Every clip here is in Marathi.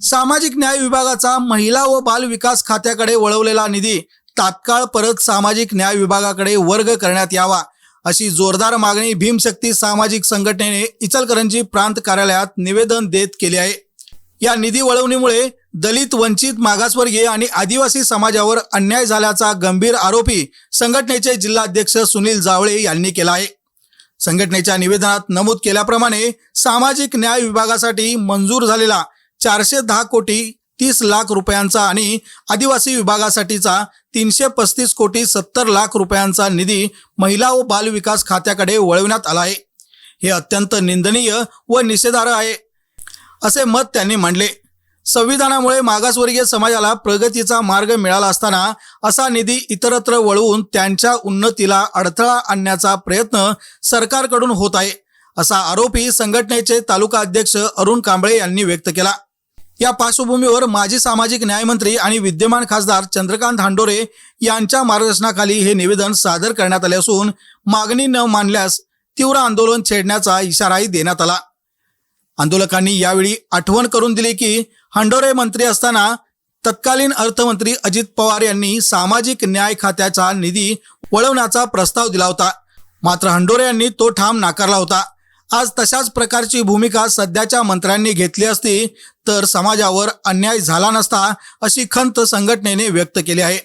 सामाजिक न्याय विभागाचा महिला व बाल विकास खात्याकडे वळवलेला निधी तात्काळ परत सामाजिक न्याय विभागाकडे वर्ग करण्यात यावा अशी जोरदार मागणी भीमशक्ती सामाजिक संघटनेने इचलकरंजी प्रांत कार्यालयात निवेदन देत केले आहे. या निधी वळवणीमुळे दलित वंचित मागासवर्गीय आणि आदिवासी समाजावर अन्याय झाल्याचा गंभीर आरोपी संघटनेचे जिल्हाध्यक्ष सुनील जावळे यांनी केला आहे. संघटनेच्या निवेदनात नमूद केल्याप्रमाणे सामाजिक न्याय विभागासाठी मंजूर झालेला चारशे दहा कोटी तीस लाख रुपयांचा आणि आदिवासी विभागासाठीचा तीनशे पस्तीस कोटी सत्तर लाख रुपयांचा निधी महिला व बाल विकास खात्याकडे वळवण्यात आला आहे. हे अत्यंत निंदनीय व निषेधार्ह आहे असे मत त्यांनी मांडले. संविधानामुळे मागासवर्गीय समाजाला प्रगतीचा मार्ग मिळाला असताना असा निधी इतरत्र वळवून त्यांच्या उन्नतीला अडथळा आणण्याचा प्रयत्न सरकारकडून होत आहे असा आरोपही संघटनेचे तालुका अध्यक्ष अरुण कांबळे यांनी व्यक्त केला. या पार्श्वभूमीवर माजी सामाजिक न्यायमंत्री आणि विद्यमान खासदार चंद्रकांत धांडोरे यांच्या मार्गदर्शनाखाली हे निवेदन सादर करण्यात आले असून मागणी न मानल्यास तीव्र आंदोलन छेडण्याचा इशाराही देण्यात आला. आंदोलकांनी यावेळी आठवण करून दिली की हंडोरे मंत्री असताना तत्कालीन अर्थमंत्री अजित पवार यांनी सामाजिक न्याय खात्याचा निधी वळवण्याचा प्रस्ताव दिला होता. मात्र हंडोरे यांनी तो ठाम नाकारला होता. आज तशाच प्रकारची भूमिका सध्याच्या मंत्र्यांनी घेतली असती तर समाजावर अन्याय झाला नसता अशी खंत संघटनेने व्यक्त केली आहे.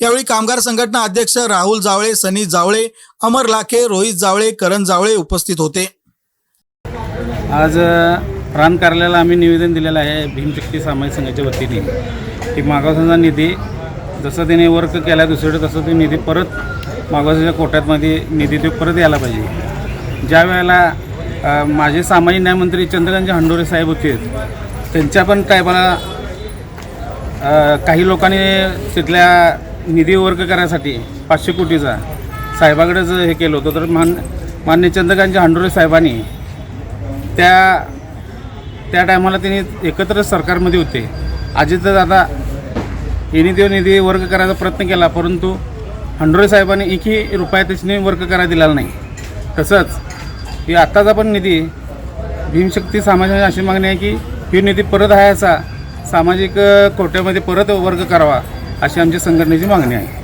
यावेळी कामगार संघटना अध्यक्ष राहुल जावळे सनी जावळे अमर लाखे रोहित जावळे करण जावळे उपस्थित होते. आज अ, प्रांत कार्यालयाला आम्ही निवेदन दिलेलं आहे भीमशक्ती सामाजिक संघाच्या वतीने की मागासांचा निधी जसं त्याने वर्क केला दुसरीकडे तसं ते निधी परत मागासाच्या कोट्यातमध्ये निधी ते परत यायला पाहिजे. ज्या वेळेला माझे सामाजिक न्यायमंत्री चंद्रकांत हंडोरे साहेब होते. त्यांच्या पण काय मला काही लोकांनी तिथल्या निधी वर्ग करायसाठी पाचशे कोटीचा साहेबाकडेच हे केलं होतं. तर मान मान्य चंद्रकांत हंडोरे साहेबांनी त्या त्या टायमाला त्यांनी एकत्र सरकारमध्ये होते. अजितदादा यांनी तो निधी वर्ग करायचा प्रयत्न केला परंतु हंडोरे साहेबांनी एकही रुपया त्याच्याने वर्ग करायला दिलेला नाही. तसंच ही आत्ताचा पण निधी भीमशक्ती समाजाने अशी मागणी आहे की ही निधी परत आहे असा सामाजिक कोट्यामध्ये परत वर्ग करावा अशी आमची संघटनेची मागणी आहे.